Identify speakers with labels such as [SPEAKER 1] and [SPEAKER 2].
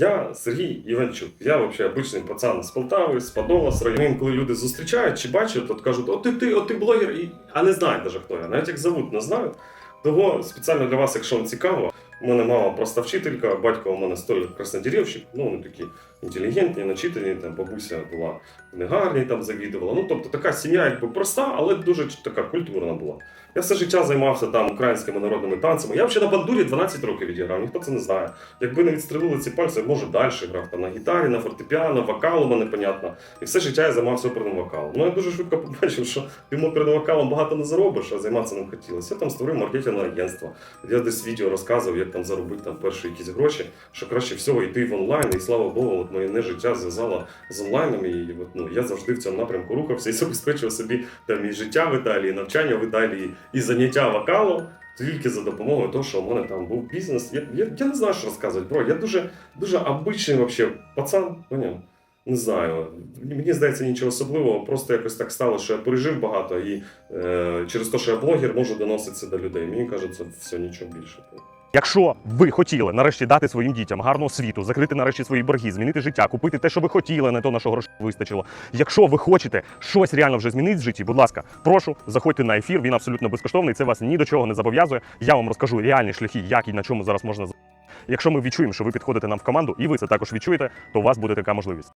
[SPEAKER 1] Я Сергій Іванчук. Я взагалі обичний пацан з Полтави, з Подола, з району. Коли люди зустрічають чи бачать, от кажуть, о ти ти, от ти блогер, і... а не знають навіть хто я. Навіть як зовут, не знаю. Того спеціально для вас, якщо вам цікаво, у мене мама проста вчителька, батько у мене столяр краснодерівщик, ну вони такі інтелігентні, начитані, там бабуся була не гарні, там завідувала. Ну тобто така сім'я якби проста, але дуже така культурна була. Я все життя займався там українськими народними танцями. Я взагалі на бандурі 12 років відіграв, ніхто це не знає. Якби не відстрелили ці пальці, може далі грав там на гітарі, на фортепіано, вокал у мене понятно. І все життя я займався оперним вокалом. Ну я дуже швидко побачив, що тим оперним вокалом багато не заробиш, а займатися ним хотілося. Я там створив маркетингове агентство. Я десь відео розказував, як там заробити там перші якісь гроші, що краще всього йти в онлайн, і слава Богу, от моє життя зв'язало з онлайном. І от, ну, я завжди в цьому напрямку рухався і забезпечував собі там і життя в Італії, і навчання в Італії, і заняття вокалом. Тільки за допомогою того, що у мене там був бізнес. Я, я, я не знаю, що розказувати, бро. Я дуже, дуже обичний вообще пацан, поняв? Не знаю. Мені здається, нічого особливого. Просто якось так стало, що я пережив багато, і е, через те, що я блогер, можу доносити це до людей. Мені кажеться, все нічого більше.
[SPEAKER 2] Якщо ви хотіли нарешті дати своїм дітям гарну освіту, закрити нарешті свої борги, змінити життя, купити те, що ви хотіли, не то на що грошей вистачило. Якщо ви хочете щось реально вже змінити в житті, будь ласка, прошу, заходьте на ефір. Він абсолютно безкоштовний. Це вас ні до чого не зобов'язує. Я вам розкажу реальні шляхи, як і на чому зараз можна. Якщо ми відчуємо, що ви підходите нам в команду, і ви це також відчуєте, то у вас буде така можливість.